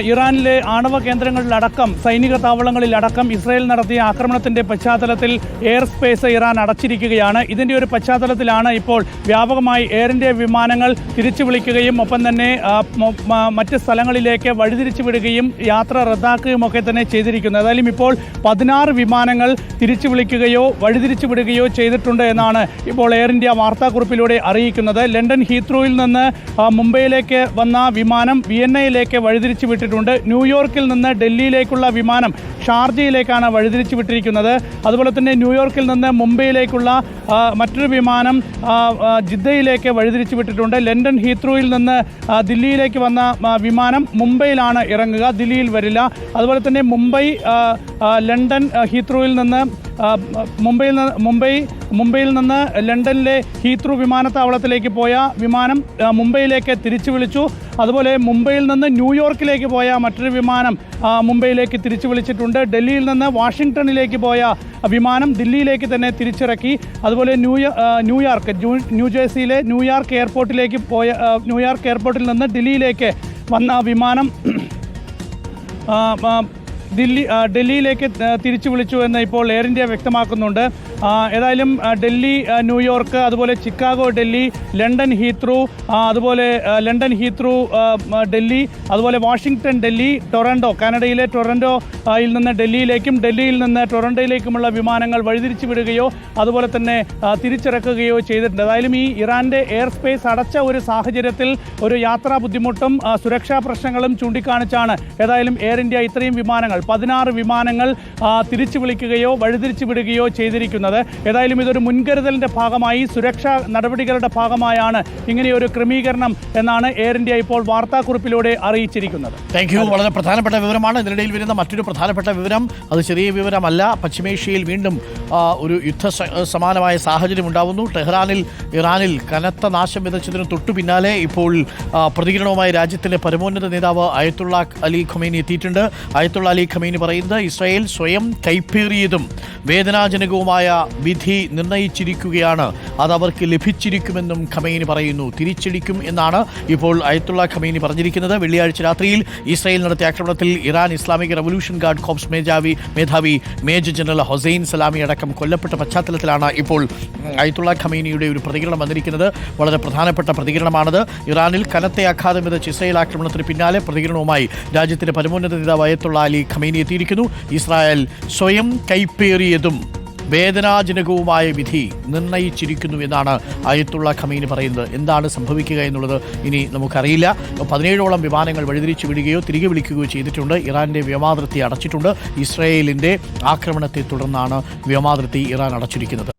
ഇറാനിലെ ആണവ കേന്ദ്രങ്ങളിലടക്കം സൈനിക താവളങ്ങളിലടക്കം ഇസ്രായേൽ നടത്തിയ ആക്രമണത്തിന്റെ പശ്ചാത്തലത്തിൽ എയർ സ്പേസ് ഇറാൻ അടച്ചിരിക്കുകയാണ്. ഇതിന്റെ ഒരു പശ്ചാത്തലത്തിലാണ് ഇപ്പോൾ വ്യാപകമായി എയർ ഇന്ത്യ വിമാനങ്ങൾ തിരിച്ചു വിളിക്കുകയും ഒപ്പം തന്നെ മറ്റ് സ്ഥലങ്ങളിലേക്ക് വഴിതിരിച്ചു വിടുകയും യാത്ര റദ്ദാക്കുകയും ഒക്കെ തന്നെ ചെയ്തിരിക്കുന്നത്. ഏതായാലും ഇപ്പോൾ പതിനാറ് വിമാനങ്ങൾ തിരിച്ചു വിളിക്കുകയോ വഴിതിരിച്ചു വിടുകയോ ചെയ്തിട്ടുണ്ട് എന്നാണ് ഇപ്പോൾ എയർ ഇന്ത്യ വാർത്താക്കുറിപ്പിലൂടെ അറിയിക്കുന്നത്. ലണ്ടൻ ഹീത്രോയിൽ നിന്ന് മുംബൈയിലേക്ക് വന്ന വിമാനം വിയന്നയിലേക്ക് വഴിതിരിച്ചു വിട്ടിട്ടുണ്ട് ന്യൂയോർക്കിൽ നിന്ന് ഡൽഹിയിലേക്കുള്ള വിമാനം ഷാർജയിലേക്കാണ് വഴിതിരിച്ചു വിട്ടിരിക്കുന്നത് അതുപോലെ തന്നെ ന്യൂയോർക്കിൽ നിന്ന് മുംബൈയിലേക്കുള്ള മറ്റൊരു വിമാനം ജിദ്ദയിലേക്ക് വഴിതിരിച്ചു വിട്ടിട്ടുണ്ട് ലണ്ടൻ ഹീത്രോയിൽ നിന്ന് ദില്ലിയിലേക്ക് വന്ന വിമാനം മുംബൈയിലാണ് ഇറങ്ങുക ദില്ലിയിൽ വരില്ല. അതുപോലെ തന്നെ മുംബൈ ലണ്ടൻ ഹീത്രോയിൽ നിന്ന് മുംബൈയിൽ നിന്ന് മുംബൈ മുംബൈയിൽ നിന്ന് ലണ്ടനിലെ ഹീത്രൂ വിമാനത്താവളത്തിലേക്ക് പോയ വിമാനം മുംബൈയിലേക്ക് തിരിച്ചു വിളിച്ചു. അതുപോലെ മുംബൈയിൽ നിന്ന് ന്യൂയോർക്കിലേക്ക് പോയ മറ്റൊരു വിമാനം മുംബൈയിലേക്ക് തിരിച്ചു വിളിച്ചിട്ടുണ്ട്. ഡൽഹിയിൽ നിന്ന് വാഷിങ്ടണിലേക്ക് പോയ വിമാനം ദില്ലിയിലേക്ക് തന്നെ തിരിച്ചിറക്കി. അതുപോലെ ന്യൂയ ന്യൂയോർക്ക് ന്യൂ- ന്യൂജേഴ്സിയിലെ ന്യൂയോർക്ക് എയർപോർട്ടിലേക്ക് പോയ ന്യൂയോർക്ക് എയർപോർട്ടിൽ നിന്ന് ഡൽഹിയിലേക്ക് വന്ന വിമാനം ദില്ലി ഡൽഹിയിലേക്ക് തിരിച്ചു വിളിച്ചു എന്ന് ഇപ്പോൾ എയർ ഇന്ത്യ വ്യക്തമാക്കുന്നുണ്ട്. ഏതായാലും ഡൽഹി ന്യൂയോർക്ക് അതുപോലെ ചിക്കാഗോ ഡൽഹി ലണ്ടൻ ഹീത്രൂ അതുപോലെ ലണ്ടൻ ഹീത്രൂ ഡൽഹി അതുപോലെ വാഷിങ്ടൺ ഡൽഹി ടൊറൻഡോ കാനഡയിലെ ടൊറൻഡോയിൽ നിന്ന് ഡൽഹിയിലേക്കും ഡൽഹിയിൽ നിന്ന് ടൊറൻഡോയിലേക്കുമുള്ള വിമാനങ്ങൾ വഴിതിരിച്ചു വിടുകയോ അതുപോലെ തന്നെ തിരിച്ചിറക്കുകയോ ചെയ്തിട്ടുണ്ട്. ഏതായാലും ഈ ഇറാന്റെ എയർ സ്പേസ് അടച്ച ഒരു സാഹചര്യത്തിൽ ഒരു യാത്രാ ബുദ്ധിമുട്ടും സുരക്ഷാ പ്രശ്നങ്ങളും ചൂണ്ടിക്കാണിച്ചാണ് ഏതായാലും എയർ ഇന്ത്യ ഇത്രയും വിമാനങ്ങൾ പതിനാറ് വിമാനങ്ങൾ തിരിച്ചു വിളിക്കുകയോ വഴിതിരിച്ചു വിടുകയോ ചെയ്തിരിക്കുന്നത്. ഏതായാലും ഇതൊരു മുൻകരുതലിന്റെ ഭാഗമായി സുരക്ഷാ നടപടികളുടെ ഭാഗമായാണ് ഇങ്ങനെയൊരു ക്രമീകരണം എന്നാണ് എയർ ഇന്ത്യ ഇപ്പോൾ വാർത്താക്കുറിപ്പിലൂടെ അറിയിച്ചിരിക്കുന്നത്. താങ്ക് യു വളരെ പ്രധാനപ്പെട്ട വിവരമാണ്. ഇതിനിടയിൽ വരുന്ന മറ്റൊരു പ്രധാനപ്പെട്ട വിവരം അത് ചെറിയ വിവരമല്ല പശ്ചിമേഷ്യയിൽ വീണ്ടും ഒരു യുദ്ധ സമാനമായ സാഹചര്യം ഉണ്ടാവുന്നു. ടെഹ്റാനിൽ ഇറാനിൽ കനത്ത നാശം വിതച്ചതിന് തൊട്ടു പിന്നാലെ ഇപ്പോൾ പ്രതികരണവുമായി രാജ്യത്തിന്റെ പരമോന്നത നേതാവ് അയത്തുള്ള അലി ഖൊമേനി എത്തിയിട്ടുണ്ട്. അയത്തുള്ള അലി ഖമീനി പറയുന്നത് ഇസ്രായേൽ സ്വയം കൈപ്പേറിയതും വേദനാജനകവുമായ വിധി നിർണയിച്ചിരിക്കുകയാണ്. അത് അവർക്ക് ലഭിച്ചിരിക്കുമെന്നും ഖമീനി പറയുന്നു. തിരിച്ചടിക്കും എന്നാണ് ഇപ്പോൾ അയത്തുള്ള ഖമീനി പറഞ്ഞിരിക്കുന്നത്. വെള്ളിയാഴ്ച രാത്രിയിൽ ഇസ്രായേൽ നടത്തിയ ആക്രമണത്തിൽ Iran Islamic Revolution Guard Corps മേധാവി മേധാവി മേജർ ജനറൽ ഹൊസൈൻ സലാമി അടക്കം കൊല്ലപ്പെട്ട പശ്ചാത്തലത്തിലാണ് ഇപ്പോൾ അയത്തുള്ള ഖമീനിയുടെ ഒരു പ്രതികരണം വന്നിരിക്കുന്നത്. വളരെ പ്രധാനപ്പെട്ട പ്രതികരണമാണത്. ഇറാനിൽ കനത്തെ ആഘാതം വിതച്ച് ഇസ്രായേൽ ആക്രമണത്തിന് പിന്നാലെ പ്രതികരണവുമായി രാജ്യത്തിന്റെ പരമോന്നത നേതാവ് അയത്തുള്ള അലി ഖമീനി എത്തിയിരിക്കുന്നു. ഇസ്രായേൽ സ്വയം കൈപ്പേറിയതും വേദനാജനകവുമായ വിധി നിർണയിച്ചിരിക്കുന്നു എന്നാണ് അയത്തുള്ള ഖമീനി പറയുന്നത്. എന്താണ് സംഭവിക്കുക എന്നുള്ളത് ഇനി നമുക്കറിയില്ല. പതിനേഴോളം വിമാനങ്ങൾ വഴിതിരിച്ചു വിടുകയോ തിരികെ വിളിക്കുകയോ ചെയ്തിട്ടുണ്ട്. ഇറാന്റെ വ്യോമാതിർത്തി അടച്ചിട്ടുണ്ട്. ഇസ്രായേലിന്റെ ആക്രമണത്തെ തുടർന്നാണ് വ്യോമാതിർത്തി ഇറാൻ അടച്ചിരിക്കുന്നത്.